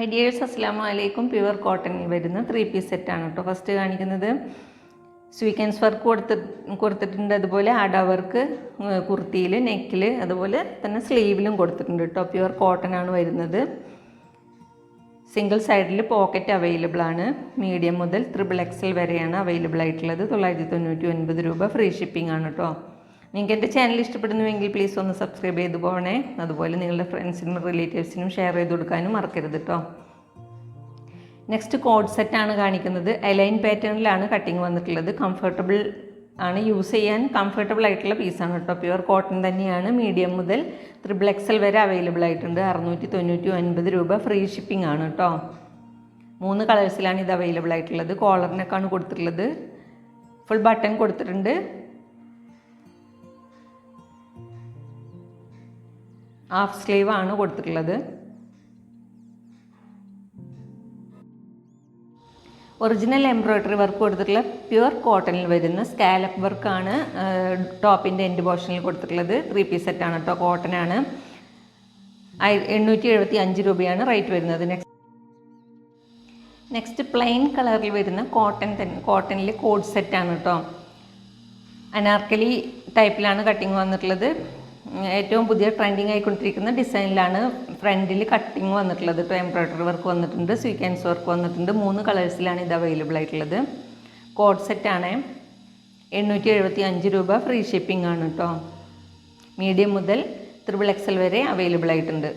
Hi dears അസ്സാം വലൈക്കും pure കോട്ടണിൽ വരുന്ന ത്രീ പീസ് സെറ്റാണ് കേട്ടോ ഫസ്റ്റ് കാണിക്കുന്നത്. സ്വീക്കൻസ് വർക്ക് കൊടുത്ത് കൊടുത്തിട്ടുണ്ട്. അതുപോലെ അട വർക്ക് കുർത്തിയിൽ നെക്കിൽ അതുപോലെ തന്നെ സ്ലീവിലും കൊടുത്തിട്ടുണ്ട് കേട്ടോ പ്യുവർ കോട്ടൺ ആണ് വരുന്നത്. സിംഗിൾ സൈഡിൽ പോക്കറ്റ് അവൈലബിൾ ആണ്. മീഡിയം മുതൽ ത്രിബിൾ എക്സൽ വരെയാണ് അവൈലബിൾ ആയിട്ടുള്ളത്. തൊള്ളായിരത്തി തൊണ്ണൂറ്റി ഒൻപത് രൂപ ഫ്രീ ഷിപ്പിംഗ് ആണ് കേട്ടോ നിങ്ങൾക്ക് എന്റെ ചാനൽ ഇഷ്ടപ്പെടുന്നുവെങ്കിൽ പ്ലീസ് ഒന്ന് സബ്സ്ക്രൈബ് ചെയ്ത് പോകണേ. അതുപോലെ നിങ്ങളുടെ ഫ്രണ്ട്സിനും റിലേറ്റീവ്സിനും ഷെയർ ചെയ്ത് കൊടുക്കാനും മറക്കരുത് കേട്ടോ നെക്സ്റ്റ് കോഡ് സെറ്റാണ് കാണിക്കുന്നത്. എലൈൻ പാറ്റേണിലാണ് കട്ടിങ് വന്നിട്ടുള്ളത്. കംഫർട്ടബിൾ ആണ് യൂസ് ചെയ്യാൻ കംഫർട്ടബിൾ ആയിട്ടുള്ള പീസാണ് കേട്ടോ പ്യുവർ കോട്ടൺ തന്നെയാണ്. മീഡിയം മുതൽ ത്രിബിൾ എക്സൽ വരെ അവൈലബിൾ ആയിട്ടുണ്ട്. അറുന്നൂറ്റി തൊണ്ണൂറ്റി ഒൻപത് രൂപ ഫ്രീ ഷിപ്പിംഗ് ആണ് കേട്ടോ മൂന്ന് കളേഴ്സിലാണ് ഇത് അവൈലബിൾ ആയിട്ടുള്ളത്. കോളറിനൊക്കെയാണ് കൊടുത്തിട്ടുള്ളത്. ഫുൾ ബട്ടൺ കൊടുത്തിട്ടുണ്ട്. ഹാഫ് സ്ലീവ് ആണ് കൊടുത്തിട്ടുള്ളത്. ഒറിജിനൽ എംബ്രോയ്ഡറി വർക്ക് കൊടുത്തിട്ടുള്ള പ്യുവർ കോട്ടണിൽ വരുന്ന സ്കാലപ്പ് വർക്കാണ് ടോപ്പിന്റെ എൻഡ് പോർഷനിൽ കൊടുത്തിട്ടുള്ളത്. ത്രീ പീസ് സെറ്റ് ആണ് കേട്ടോ കോട്ടൺ ആണ്. എണ്ണൂറ്റി എഴുപത്തി അഞ്ച് രൂപയാണ് റേറ്റ് വരുന്നത്. നെക്സ്റ്റ് നെക്സ്റ്റ് പ്ലെയിൻ കളറിൽ വരുന്ന കോട്ടൺ തന്നെ കോട്ടണിൽ കോഡ് സെറ്റാണ് കേട്ടോ അനാർക്കലി ടൈപ്പിലാണ് കട്ടിങ് വന്നിട്ടുള്ളത്. ഏറ്റവും പുതിയ ട്രെൻഡിങ് ആയിക്കൊണ്ടിരിക്കുന്ന ഡിസൈനിലാണ് ഫ്രണ്ടിൽ കട്ടിങ് വന്നിട്ടുള്ളത്. ഇപ്പോൾ എംബ്രോയ്ഡറി വർക്ക് വന്നിട്ടുണ്ട് സ്വീക്കൻസ് വർക്ക് വന്നിട്ടുണ്ട്. മൂന്ന് കളേഴ്സിലാണ് ഇത് അവൈലബിൾ ആയിട്ടുള്ളത്. കോഡ് സെറ്റാണ് എണ്ണൂറ്റി എഴുപത്തി അഞ്ച് രൂപ ഫ്രീ ഷിപ്പിംഗ് ആണ് കേട്ടോ മീഡിയം മുതൽ ത്രിബിൾ എക്സൽ വരെ അവൈലബിൾ ആയിട്ടുണ്ട്.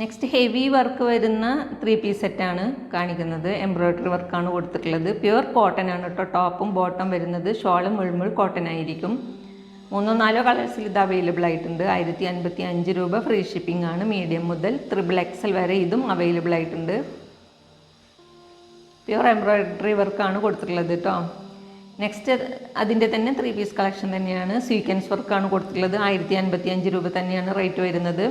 നെക്സ്റ്റ് ഹെവി വർക്ക് വരുന്ന ത്രീ പീസ് സെറ്റാണ് കാണിക്കുന്നത്. എംബ്രോയ്ഡറി വർക്കാണ് കൊടുത്തിട്ടുള്ളത്. പ്യുവർ കോട്ടൺ ആണ് കേട്ടോ ടോപ്പും ബോട്ടം വരുന്നത്. ഷോളും മുൾമുൾ കോട്ടൺ ആയിരിക്കും. മൂന്നോ നാലോ കളേഴ്സിൽ ഇത് അവൈലബിൾ ആയിട്ടുണ്ട്. ആയിരത്തി അൻപത്തി അഞ്ച് രൂപ ഫ്രീ ഷിപ്പിംഗ് ആണ്. മീഡിയം മുതൽ ത്രിബിൾ എക്സൽ വരെ ഇതും അവൈലബിൾ ആയിട്ടുണ്ട്. പ്യുവർ എംബ്രോയ്ഡറി വർക്കാണ് കൊടുത്തിട്ടുള്ളത് കേട്ടോ നെക്സ്റ്റ് അതിന്റെ തന്നെ ത്രീ പീസ് കളക്ഷൻ തന്നെയാണ്. സ്വീക്കൻസ് വർക്കാണ് കൊടുത്തിട്ടുള്ളത്. ആയിരത്തി അൻപത്തി അഞ്ച് രൂപ തന്നെയാണ് റേറ്റ് വരുന്നത്.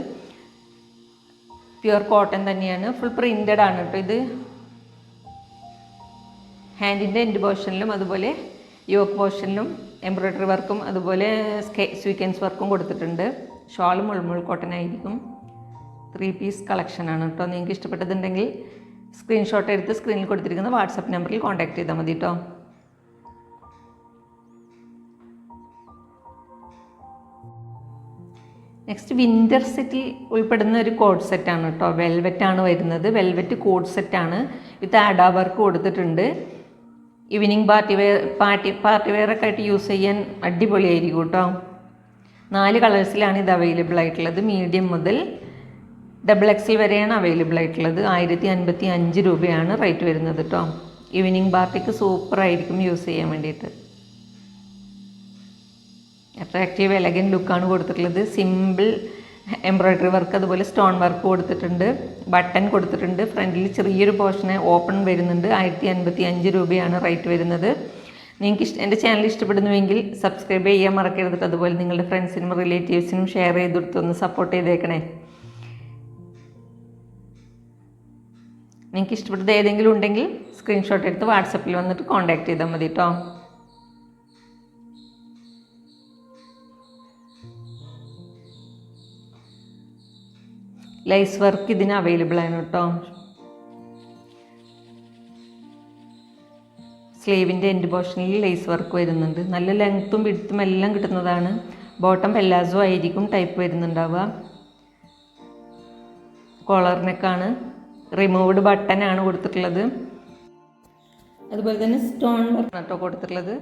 പ്യുവർ കോട്ടൺ തന്നെയാണ്. ഫുൾ പ്രിന്റഡ് ആണ് കേട്ടോ ഇത്. ഹാൻഡിന്റെ എൻഡ് പോർഷനിലും അതുപോലെ യോക്ക് പോർഷനിലും എംബ്രോയ്ഡറി വർക്കും അതുപോലെ സ്വീക്കൻസ് വർക്കും കൊടുത്തിട്ടുണ്ട്. ഷോളും മുൾമുൾ കോട്ടൺ ആയിരിക്കും. ത്രീ പീസ് ആണ് കേട്ടോ നിങ്ങൾക്ക് ഇഷ്ടപ്പെട്ടതുണ്ടെങ്കിൽ സ്ക്രീൻഷോട്ട് എടുത്ത് സ്ക്രീനിൽ കൊടുത്തിരിക്കുന്ന വാട്സപ്പ് നമ്പറിൽ കോൺടാക്ട് ചെയ്താൽ മതി കേട്ടോ നെക്സ്റ്റ് വിന്റർ സെറ്റിൽ ഉൾപ്പെടുന്ന ഒരു കോഡ് സെറ്റാണ് കേട്ടോ വെൽവെറ്റ് ആണ് വരുന്നത്. വെൽവെറ്റ് കോഡ് സെറ്റാണ് വിത്ത് ആഡാ വർക്ക് കൊടുത്തിട്ടുണ്ട്. Evening party wear party party വെയറൊക്കെ ആയിട്ട് യൂസ് ചെയ്യാൻ അടിപൊളിയായിരിക്കും കേട്ടോ നാല് കളേഴ്സിലാണ് ഇത് അവൈലബിൾ ആയിട്ടുള്ളത്. മീഡിയം മുതൽ ഡബിൾ എക്സിൽ വരെയാണ് അവൈലബിൾ ആയിട്ടുള്ളത്. ആയിരത്തി അൻപത്തി അഞ്ച് രൂപയാണ് റേറ്റ് വരുന്നത് കേട്ടോ ഈവനിങ് പാർട്ടിക്ക് സൂപ്പറായിരിക്കും യൂസ് ചെയ്യാൻ വേണ്ടിയിട്ട്. അട്രാക്റ്റീവ് എലഗൻ ലുക്കാണ് കൊടുത്തിട്ടുള്ളത്. സിമ്പിൾ എംബ്രോയ്ഡറി വർക്ക് അതുപോലെ സ്റ്റോൺ വർക്ക് കൊടുത്തിട്ടുണ്ട്. ബട്ടൺ കൊടുത്തിട്ടുണ്ട്. ഫ്രണ്ടിൽ ചെറിയൊരു പോർഷന് ഓപ്പൺ വരുന്നുണ്ട്. ആയിരത്തി അൻപത്തി അഞ്ച് രൂപയാണ് റേറ്റ് വരുന്നത്. നിങ്ങൾക്ക് ഇഷ്ട എന്റെ ചാനൽ ഇഷ്ടപ്പെടുന്നുവെങ്കിൽ സബ്സ്ക്രൈബ് ചെയ്യാൻ മറക്കരുത്. അതുപോലെ നിങ്ങളുടെ ഫ്രണ്ട്സിനും റിലേറ്റീവ്സിനും ഷെയർ ചെയ്ത് കൊടുത്തൊന്ന് സപ്പോർട്ട് ചെയ്തേക്കണേ. നിങ്ങൾക്ക് ഇഷ്ടപ്പെട്ടത് ഏതെങ്കിലും ഉണ്ടെങ്കിൽ സ്ക്രീൻഷോട്ട് എടുത്ത് വാട്സപ്പിൽ വന്നിട്ട് കോൺടാക്ട് ചെയ്താൽ മതി കേട്ടോ ലൈസ് വർക്ക് ഇതിന് അവൈലബിൾ ആണ് കേട്ടോ. സ്ലീവിന്റെ എൻഡ് പോർഷനിൽ ലേസ് വർക്ക് വരുന്നുണ്ട്. നല്ല ലെങ്ത്തും വിടുത്തും എല്ലാം കിട്ടുന്നതാണ്. ബോട്ടം പെല്ലാസോ ആയിരിക്കും ടൈപ്പ് വരുന്നുണ്ടാവുക. കോളറിനൊക്കെയാണ് റിമൂവ്ഡ് ബട്ടനാണ് കൊടുത്തിട്ടുള്ളത്. അതുപോലെ തന്നെ സ്റ്റോൺ കേട്ടോ കൊടുത്തിട്ടുള്ളത്.